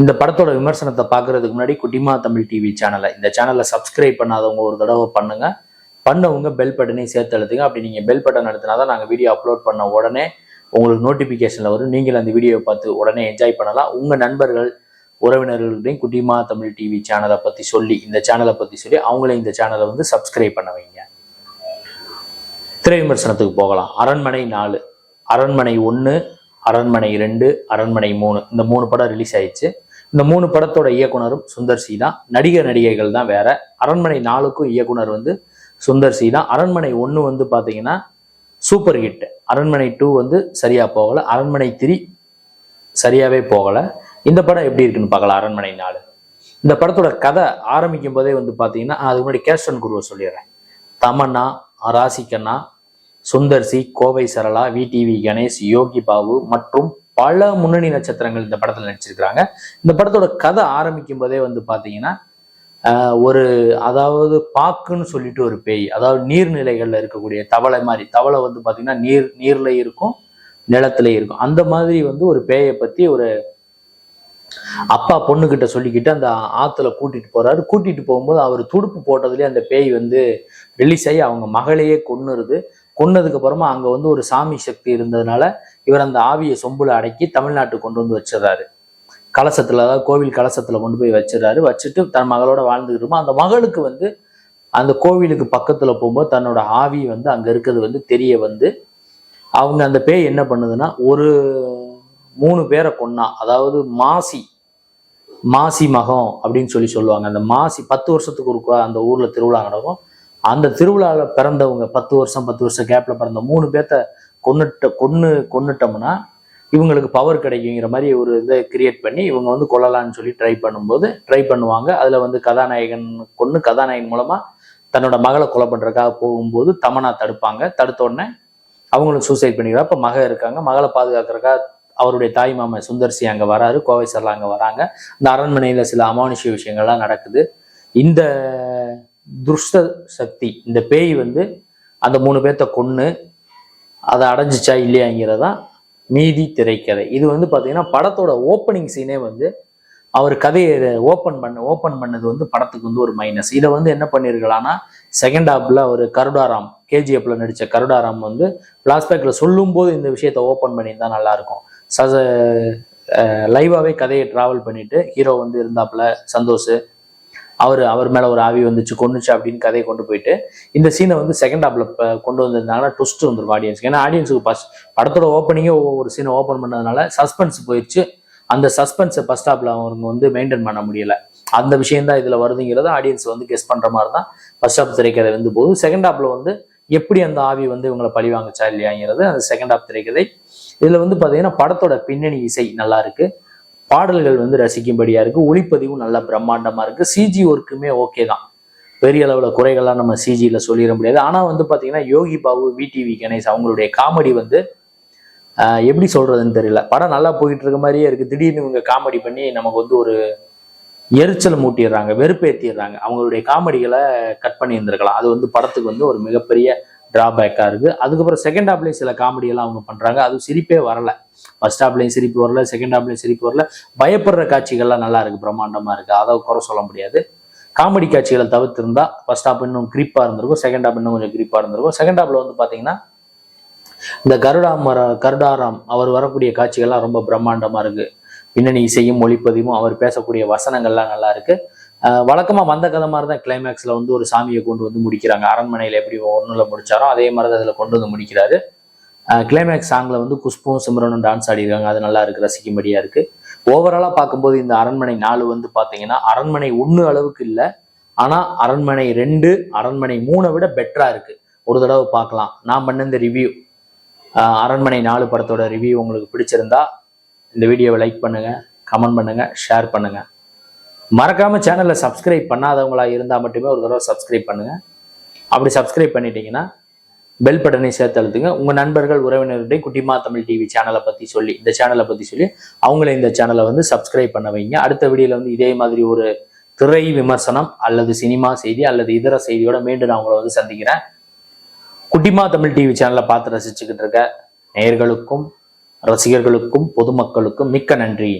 இந்த படத்தோட விமர்சனத்தை பார்க்கறதுக்கு முன்னாடி குட்டிமா தமிழ் டிவி சேனலை இந்த சேனலை சப்ஸ்கிரைப் பண்ணாதவங்க ஒரு தடவை பண்ணுங்க. பண்ணவங்க பெல் பட்டனையும் சேர்த்து அழுத்துங்க அப்படி நீங்கள் பெல் பட்டன் அழுத்தினா தான் நாங்கள் வீடியோ அப்லோட் பண்ண உடனே உங்களுக்கு நோட்டிஃபிகேஷனில் வரும். நீங்கள் அந்த வீடியோவை பார்த்து உடனே என்ஜாய் பண்ணலாம். உங்கள் நண்பர்கள் உறவினர்களையும் குட்டிமா தமிழ் டிவி சேனலை பற்றி சொல்லி இந்த சேனலை பற்றி சொல்லி அவங்களே இந்த சேனலை வந்து சப்ஸ்கிரைப் பண்ண வைங்க. திரை விமர்சனத்துக்கு போகலாம். அரண்மனை நாலு அரண்மனை ஒன்று அரண்மனை ரெண்டு அரண்மனை மூணு இந்த மூணு படம் ரிலீஸ் ஆயிடுச்சு. இந்த மூணு படத்தோட இயக்குனரும் சுந்தர் சி தான். நடிகர் நடிகைகள் தான் வேற. அரண்மனை நாலுக்கும் இயக்குனர் வந்து சுந்தர் சி தான். அரண்மனை ஒன்று வந்து பார்த்தீங்கன்னா சூப்பர் ஹிட். அரண்மனை டூ வந்து சரியா போகலை. அரண்மனை த்ரீ சரியாவே போகலை. இந்த படம் எப்படி இருக்குன்னு பார்க்கலாம். அரண்மனை நாலு. இந்த படத்தோட கதை ஆரம்பிக்கும் போதே வந்து பார்த்தீங்கன்னா அதுக்கு முன்னாடி கேஷன் குருவை சொல்லிடுறேன். தமன்னா ராசிகண்ணா சுந்தர் சி கோவை சரளா விடிவி கணேஷ் யோகி பாபு மற்றும் பல முன்னணி நட்சத்திரங்கள் இந்த படத்தில் நடிச்சிருக்கிறாங்க. இந்த படத்தோட கதை ஆரம்பிக்கும் போதே வந்து பார்த்தீங்கன்னா ஒரு அதாவது பாக்குன்னு சொல்லிட்டு ஒரு பேய் அதாவது நீர்நிலைகளில் இருக்கக்கூடிய தவளை மாதிரி தவளை வந்து பார்த்தீங்கன்னா நீர் நீர்ல இருக்கும் நிலத்துல இருக்கும். அந்த மாதிரி வந்து ஒரு பேயை பத்தி ஒரு அப்பா பொண்ணுகிட்ட சொல்லிக்கிட்டு அந்த ஆத்துல கூட்டிட்டு போறாரு. கூட்டிட்டு போகும்போது அவர் துடுப்பு போட்டதுலேயே அந்த பேய் வந்து ரிலீஸ் ஆகி அவங்க மகளையே கொன்னுருது. கொன்னதுக்கு அப்புறமா அங்க வந்து ஒரு சாமி சக்தி இருந்ததுனால இவர் அந்த ஆவியை சொம்புல அடக்கி தமிழ்நாட்டுக்கு கொண்டு வந்து வச்சிடறாரு. கலசத்துல அதாவது கோவில் கலசத்துல கொண்டு போய் வச்சிடறாரு. வச்சுட்டு தன் மகளோட வாழ்ந்துக்கிட்டு அந்த மகளுக்கு வந்து அந்த கோவிலுக்கு பக்கத்துல போகும்போது தன்னோட ஆவி வந்து அங்க இருக்கிறது வந்து தெரிய வந்து அவங்க அந்த பேய் என்ன பண்ணுதுன்னா ஒரு மூணு பேரை கொன்னா. அதாவது மாசி மாசி மகம் அப்படின்னு சொல்லி சொல்லுவாங்க. அந்த மாசி பத்து வருஷத்துக்கு ஒரு அந்த ஊர்ல திருவிழா நடக்கும். அந்த திருவிழாவில் பிறந்தவங்க பத்து வருஷம் பத்து வருஷம் கேப்ல பிறந்த மூணு பேர்த்த கொன்னுட்ட கொன்று கொன்னுட்டோம்னா இவங்களுக்கு பவர் கிடைக்குங்கிற மாதிரி ஒரு இதை கிரியேட் பண்ணி இவங்க வந்து கொல்லலாம்னு சொல்லி ட்ரை பண்ணும்போது ட்ரை பண்ணுவாங்க. அதில் வந்து கதாநாயகன் கொன்று கதாநாயகன் மூலமாக தன்னோட மகளை கொலை பண்ணுறதுக்காக போகும்போது தமனா தடுப்பாங்க. தடுத்த உடனே அவங்களும் சூசைட் பண்ணிக்கிறாங்க அப்போ மக இருக்காங்க. மகளை பாதுகாக்கிறக்கா அவருடைய தாய் மாமன் சுந்தர்சி அங்கே வராரு. கோவை சரலா அங்கே வராங்க. இந்த அரண்மனையில் சில அமானுஷ்ய விஷயங்கள்லாம் நடக்குது. இந்த துஷ்ட சக்தி இந்த பேய் வந்து அந்த மூணு பேர்த்த கொன்று அதை அடைஞ்சிச்சா இல்லையாங்கிறதா மீதி திரைக்கதை. இது வந்து பார்த்தீங்கன்னா படத்தோட ஓப்பனிங் சீனே வந்து அவர் கதையை ஓப்பன் பண்ண ஓப்பன் பண்ணது வந்து படத்துக்கு வந்து ஒரு மைனஸ் இதை வந்து என்ன பண்ணியிருக்கலாம்னா செகண்ட் ஹாப்பில் ஒரு கருடாராம் கேஜிஎஃப்ல நடித்த கருடாராம் வந்து பிளாஸ்பேக்ல சொல்லும்போது இந்த விஷயத்த ஓப்பன் பண்ணியிருந்தா நல்லாயிருக்கும். இருக்கும் லைவாகவே கதையை ட்ராவல் பண்ணிட்டு ஹீரோ வந்து இருந்தாப்புல சந்தோஷ் அவர் அவர் மேலே ஒரு ஆவி வந்துச்சு கொண்டுச்சு அப்படின்னு கதையை கொண்டு போயிட்டு இந்த சீனை வந்து செகண்ட் ஹாப்ல கொண்டு வந்திருந்தாங்கன்னா ட்விஸ்ட் வந்துருக்கும் ஆடியன்ஸ்க்கு ஏன்னா ஆடியன்ஸுக்கு ஃபஸ்ட் படத்தோட ஓப்பனிங்கே ஒவ்வொரு சீனை ஓப்பன் பண்ணதுனால சஸ்பென்ஸ் போயிடுச்சு அந்த சஸ்பென்ஸை ஃபஸ்ட் ஹாப்ல அவங்க வந்து மெயின்டைன் பண்ண முடியல. அந்த விஷயம் தான் இதுல வருதுங்கிறத ஆடியன்ஸ் வந்து கெஸ் பண்ணுற மாதிரி தான் ஃபர்ஸ்ட் ஹாப் திரைக்கதை வந்து போகுது. செகண்ட் ஹாப்ல வந்து எப்படி அந்த ஆவி வந்து இவங்களை பழி வாங்கச்சா இல்லையாங்கிறது அந்த செகண்ட் ஹாப் திரைக்கதை. இதில் வந்து பார்த்தீங்கன்னா படத்தோட பின்னணி இசை நல்லா இருக்குது பாடல்கள் வந்து ரசிக்கும்படியா இருக்கு. ஒளிப்பதிவும் நல்லா பிரம்மாண்டமா இருக்கு. சிஜி ஒர்க்குமே ஓகே தான். பெரிய அளவுல குறைகள்லாம் நம்ம சிஜியில சொல்லிட முடியாது. ஆனா வந்து பாத்தீங்கன்னா யோகி பாபு விடிவி கணேஷ் அவங்களுடைய காமெடி வந்து எப்படி சொல்றதுன்னு தெரியல. படம் நல்லா போயிட்டு இருக்க மாதிரியே இருக்கு. திடீர்னு இவங்க காமெடி பண்ணி நமக்கு வந்து ஒரு எரிச்சல் மூட்டிடுறாங்க வெறுப்பேற்றிடுறாங்க அவங்களுடைய காமெடிகளை கட் பண்ணி இருந்திருக்கலாம் அது வந்து படத்துக்கு வந்து ஒரு மிகப்பெரிய டிராபேக்காக இருக்குது அதுக்கப்புறம் செகண்ட் ஹாப்லேயும் சில காமெடியெல்லாம் அவங்க பண்ணுறாங்க அது சிரிப்பே வரல. ஃபர்ஸ்ட் ஹாப்லேயும் சிரிப்பு வரல செகண்ட் ஹாப்லேயும் சிரிப்பு வரல. பயப்படுற காட்சிகள்லாம் நல்லா இருக்குது பிரம்மாண்டமாக இருக்குது அதை குறை சொல்ல முடியாது. காமெடி காட்சிகளை தவிர்த்திருந்தா ஃபர்ஸ்ட் ஹாப் இன்னும் கிரிப்பாக இருந்திருக்கும். செகண்ட் ஹாப் இன்னும் கொஞ்சம் கிரிப்பாக இருந்திருக்கும். செகண்ட் ஹாப்ல வந்து பார்த்தீங்கன்னா இந்த கருடாமர கருடாராம் அவர் வரக்கூடிய காட்சிகள்லாம் ரொம்ப பிரம்மாண்டமாக இருக்குது பின்னணி இசையும் ஒளிப்பதிவும் அவர் பேசக்கூடிய வசனங்கள்லாம் நல்லா இருக்குது வழக்கமாக வந்த கதை மாதிரி தான் கிளைமேக்ஸில் வந்து ஒரு சாமியை கொண்டு வந்து முடிக்கிறாங்க. அரண்மனையில் எப்படி ஒன்றில் முடிச்சாரோ அதே மாதிரி தான் அதில் கொண்டு வந்து முடிக்கிறாரு. கிளைமேக்ஸ் சாங்கில் வந்து குஷ்பும் சிம்ரனும் டான்ஸ் ஆடிருக்காங்க அது நல்லா இருக்கு ரசிக்கும்படியாக இருக்குது ஓவராலாக பார்க்கும்போது இந்த அரண்மனை நாலு வந்து பார்த்தீங்கன்னா அரண்மனை ஒன்று அளவுக்கு இல்லை. ஆனால் அரண்மனை ரெண்டு அரண்மனை மூணை விட பெட்டராக இருக்குது ஒரு தடவை பார்க்கலாம். நான் பண்ண இந்த ரிவ்யூ அரண்மனை நாலு படத்தோட ரிவ்யூ உங்களுக்கு பிடிச்சிருந்தா இந்த வீடியோவை லைக் பண்ணுங்கள் கமெண்ட் பண்ணுங்க ஷேர் பண்ணுங்கள் மறக்காமல் சேனலை சப்ஸ்கிரைப் பண்ணாதவங்களா இருந்தால் மட்டுமே ஒரு தடவை சப்ஸ்கிரைப் பண்ணுங்கள் அப்படி சப்ஸ்கிரைப் பண்ணிட்டீங்கன்னா பெல் பட்டனை சேர்த்து அழுத்துங்க உங்கள் நண்பர்கள் உறவினர்கிட்ட குட்டிமா தமிழ் டிவி சேனலை பற்றி சொல்லி இந்த சேனலை பற்றி சொல்லி அவங்கள இந்த சேனலை வந்து சப்ஸ்கிரைப் பண்ண வைங்க. அடுத்த வீடியோவில் வந்து இதே மாதிரி ஒரு திரை விமர்சனம் அல்லது சினிமா செய்தி அல்லது இதர செய்தியோட மீண்டும் நான் உங்களை வந்து சந்திக்கிறேன். குட்டிமா தமிழ் டிவி சேனலை பார்த்து ரசிச்சுக்கிட்டு இருக்க நேயர்களுக்கும் ரசிகர்களுக்கும் பொதுமக்களுக்கும் மிக்க நன்றி.